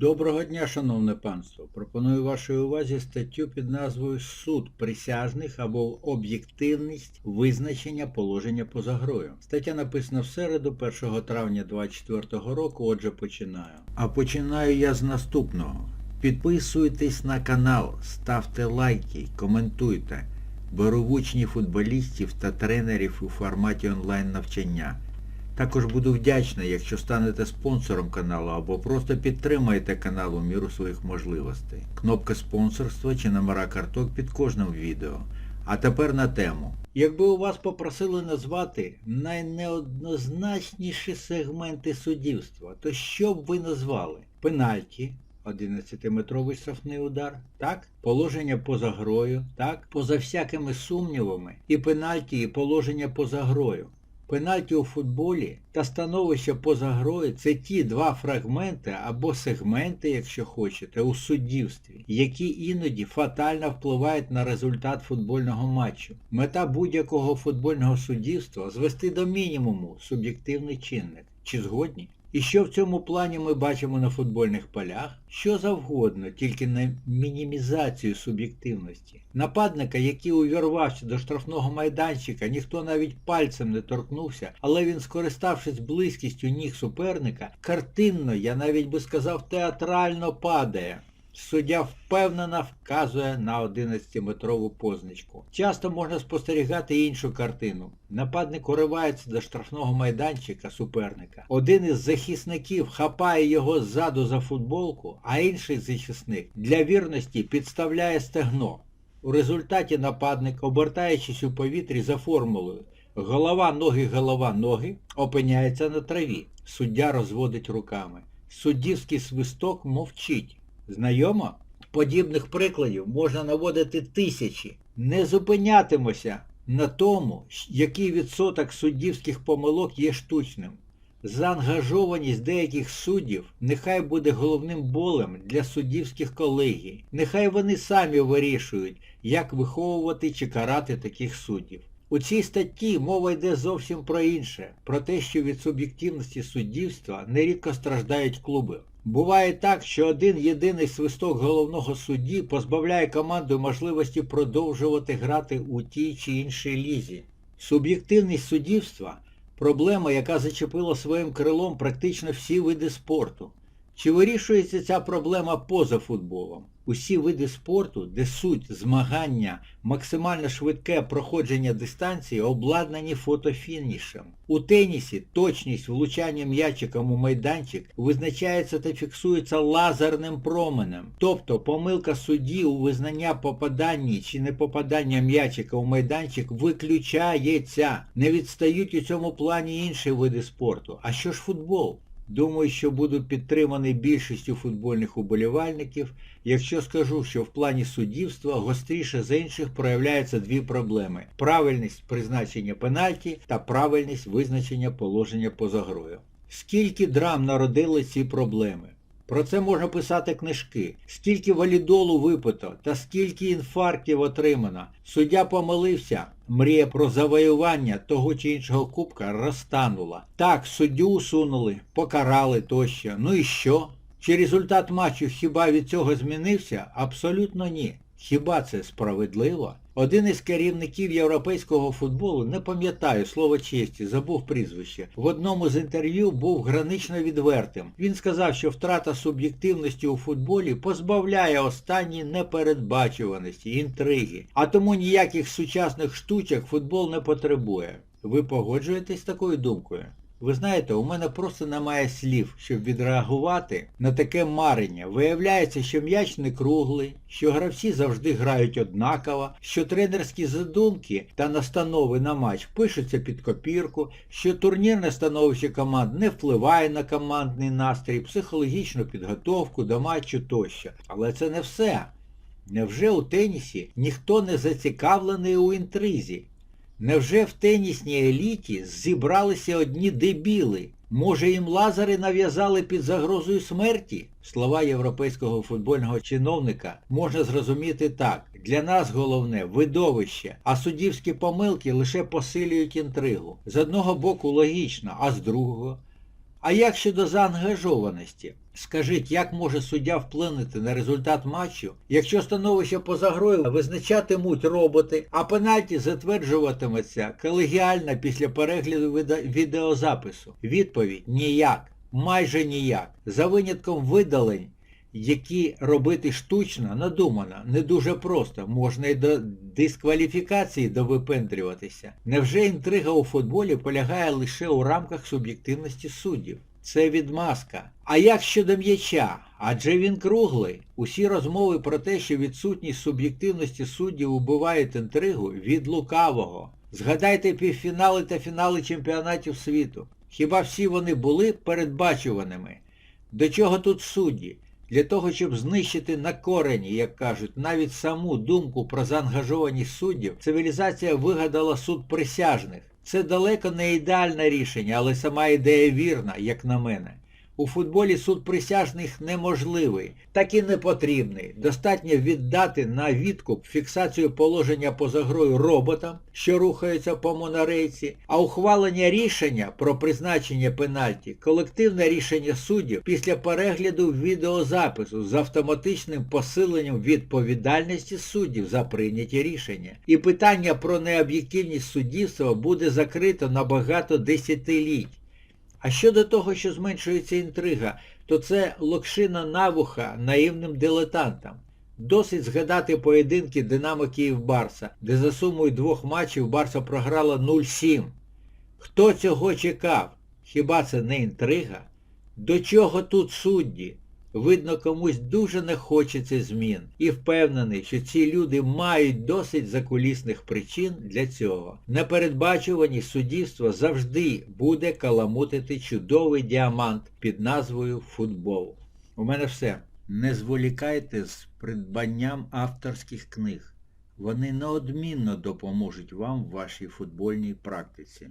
Доброго дня, шановне панство. Пропоную вашій увазі статтю під назвою Суд присяжних або об'єктивність визначення положення поза грою. Стаття написана в середу, 1 травня 2024 року, отже починаю. А починаю я з наступного. Підписуйтесь на канал, ставте лайки, коментуйте. Беру в учні футболістів та тренерів у форматі онлайн навчання. Також буду вдячний, якщо станете спонсором каналу або просто підтримаєте канал у міру своїх можливостей. Кнопка спонсорства чи номера карток під кожним відео. А тепер на тему. Якби у вас попросили назвати найнеоднозначніші сегменти суддівства, то що б ви назвали? Пенальті, 11-метровий штрафний удар, так? Положення поза грою, так? Поза всякими сумнівами. І пенальті, і положення поза грою. Пенальті у футболі та становище поза грою це ті два фрагменти або сегменти, якщо хочете, у суддівстві, які іноді фатально впливають на результат футбольного матчу. Мета будь-якого футбольного суддівства звести до мінімуму суб'єктивний чинник. Чи згодні? І що в цьому плані ми бачимо на футбольних полях? Що завгодно, тільки на мінімізацію суб'єктивності. Нападника, який увірвався до штрафного майданчика, ніхто навіть пальцем не торкнувся, але він, скориставшись близькістю ніг суперника, картинно, я навіть би сказав, театрально падає. Суддя впевнено вказує на 11-метрову позначку. Часто можна спостерігати іншу картину. Нападник уривається до штрафного майданчика суперника. Один із захисників хапає його ззаду за футболку, а інший захисник для вірності підставляє стегно. У результаті нападник, обертаючись у повітрі за формулою голова, ноги, голова, ноги, опиняється на траві. Суддя розводить руками. Суддівський свисток мовчить. Знайомо? Подібних прикладів можна наводити тисячі. Не зупинятимося на тому, який відсоток суддівських помилок є штучним. Заангажованість деяких суддів нехай буде головним болем для суддівських колегій. Нехай вони самі вирішують, як виховувати чи карати таких суддів. У цій статті мова йде зовсім про інше, про те, що від суб'єктивності суддівства нерідко страждають клуби. Буває так, що один єдиний свисток головного судді позбавляє команду можливості продовжувати грати у тій чи іншій лізі. Суб'єктивність суддівства – проблема, яка зачепила своїм крилом практично всі види спорту. Чи вирішується ця проблема поза футболом? Усі види спорту, де суть змагання, максимально швидке проходження дистанції обладнані фотофінішем. У тенісі точність влучання м'ячиком у майданчик визначається та фіксується лазерним променем. Тобто помилка судді у визнання попадання чи непопадання м'ячика у майданчик виключається. Не відстають у цьому плані інші види спорту. А що ж футбол? Думаю, що буду підтриманий більшістю футбольних уболівальників, якщо скажу, що в плані суддівства гостріше за інших проявляються дві проблеми – правильність призначення пенальті та правильність визначення положення поза грою. Скільки драм народили ці проблеми? Про це можна писати книжки. Скільки валідолу випито та скільки інфарктів отримано. Суддя помилився, мрія про завоювання того чи іншого кубка розтанула. Так, суддю усунули, покарали тощо. Ну і що? Чи результат матчу хіба від цього змінився? Абсолютно ні. Хіба це справедливо? Один із керівників європейського футболу, не пам'ятаю слово честі, забув прізвище, в одному з інтерв'ю був гранично відвертим. Він сказав, що втрата суб'єктивності у футболі позбавляє останній непередбачуваності, інтриги. А тому ніяких сучасних штучок футбол не потребує. Ви погоджуєтесь з такою думкою? Ви знаєте, у мене просто немає слів, щоб відреагувати на таке марення. Виявляється, що м'яч не круглий, що гравці завжди грають однаково, що тренерські задумки та настанови на матч пишуться під копірку, що турнірне становище команд не впливає на командний настрій, психологічну підготовку до матчу тощо. Але це не все. Невже у тенісі ніхто не зацікавлений у інтризі? Невже в тенісній еліті зібралися одні дебіли? Може їм лазери нав'язали під загрозою смерті? Слова європейського футбольного чиновника можна зрозуміти так. Для нас головне видовище, а суддівські помилки лише посилюють інтригу. З одного боку логічно, а з другого. А як щодо заангажованості? Скажіть, як може суддя вплинути на результат матчу, якщо становище поза грою визначатимуть роботи, а пенальті затверджуватиметься колегіально після перегляду відеозапису? Відповідь ніяк, майже ніяк. За винятком видалень, які робити штучно, надумано, не дуже просто, можна й до дискваліфікації довипендрюватися. Невже інтрига у футболі полягає лише у рамках суб'єктивності суддів? Це відмазка. А як щодо м'яча? Адже він круглий. Усі розмови про те, що відсутність суб'єктивності суддів убивають інтригу від лукавого. Згадайте півфінали та фінали чемпіонатів світу. Хіба всі вони були передбачуваними? До чого тут судді? Для того, щоб знищити на корені, як кажуть, навіть саму думку про заангажованість суддів, цивілізація вигадала суд присяжних. Це далеко не ідеальне рішення, але сама ідея вірна, як на мене. У футболі суд присяжних неможливий, так і не потрібний. Достатньо віддати на відкуп фіксацію положення поза грою роботам, що рухаються по монорейці, а ухвалення рішення про призначення пенальті колективне рішення суддів після перегляду відеозапису з автоматичним посиленням відповідальності суддів за прийняті рішення. І питання про необ'єктивність суддівства буде закрито на багато десятиліть. А щодо того, що зменшується інтрига, то це локшина навуха наївним дилетантам. Досить згадати поєдинки Динамо Київ-Барса, де за сумою двох матчів Барса програла 0-7. Хто цього чекав? Хіба це не інтрига? До чого тут судді? Видно, комусь дуже не хочеться змін. І впевнений, що ці люди мають досить закулісних причин для цього. Непередбачуваність суддівства завжди буде каламутити чудовий діамант під назвою футбол. У мене все. Не зволікайте з придбанням авторських книг. Вони неодмінно допоможуть вам в вашій футбольній практиці.